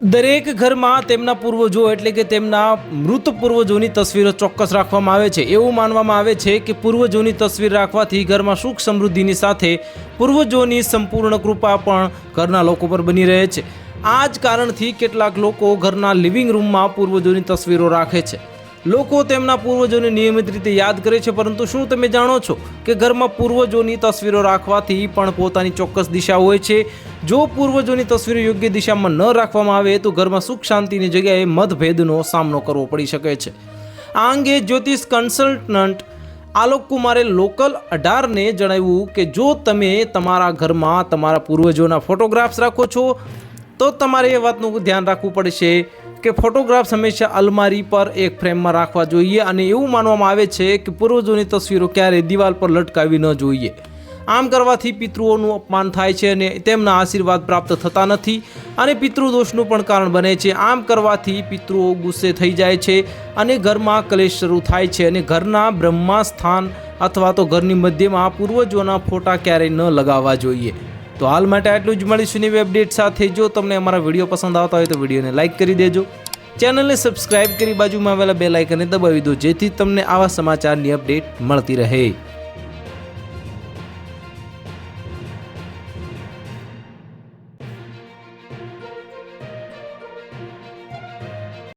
દરેક ઘરમાં તેમના પૂર્વજો એટલે કે તેમના મૃત પૂર્વજોની તસવીરો ચોક્કસ રાખવામાં આવે છે. એવું માનવામાં આવે છે કે પૂર્વજોની તસવીર રાખવાથી ઘરમાં સુખ સમૃદ્ધિની સાથે પૂર્વજોની સંપૂર્ણ કૃપા પણ ઘરના લોકો પર બની રહે છે. આ જ કારણથી કેટલાક લોકો ઘરના લિવિંગ રૂમમાં પૂર્વજોની તસવીરો રાખે છે. લોકો તેમના પૂર્વજોને નિયમિત રીતે યાદ કરે છે, પરંતુ શું તમે જાણો છો કે ઘરમાં પૂર્વજોની તસવીરો રાખવાથી પણ પોતાની ચોક્કસ દિશા હોય છે? જો પૂર્વજોની તસવીરો યોગ્ય દિશામાં ન રાખવામાં આવે, તો ઘરમાં સુખ શાંતિની જગ્યાએ મતભેદનો સામનો કરવો પડી શકે છે. આ અંગે જ્યોતિષ કન્સલ્ટન્ટ આલોક કુમારે લોકલ અઢારને જણાવ્યું કે, જો તમે તમારા ઘરમાં તમારા પૂર્વજોના ફોટોગ્રાફ્સ રાખો છો, તો તમારે એ વાતનું ધ્યાન રાખવું પડશે કે ફોટોગ્રાફ્સ હંમેશા અલમારી પર એક ફ્રેમમાં રાખવા જોઈએ અને એવું માનવામાં આવે છે કે પૂર્વજોની તસવીરો ક્યારેય દિવાલ પર લટકાવી ન જોઈએ. આમ કરવાથી પિતૃઓનું અપમાન થાય છે અને તેમના આશીર્વાદ પ્રાપ્ત થતા નથી અને પિતૃદોષનું પણ કારણ બને છે. આમ કરવાથી પિતૃઓ ગુસ્સે થઈ જાય છે અને ઘરમાં કલેશ શરૂ થાય છે અને ઘરના બ્રહ્મા સ્થાન અથવા તો ઘરની મધ્યમાં પૂર્વજોના ફોટા ક્યારેય ન લગાવવા જોઈએ. તો હાલ માટે આટલું જ મળીશું નવી અપડેટ સાથે. જો તમને અમારા વીડિયો પસંદ આવતા હોય તો વિડીયોને લાઇક કરી દેજો. ચેનલને સબસ્ક્રાઇબ કરી બાજુમાં આવેલા બે લાઇકને દબાવી દો જેથી તમને આવા સમાચારની અપડેટ મળતી રહે.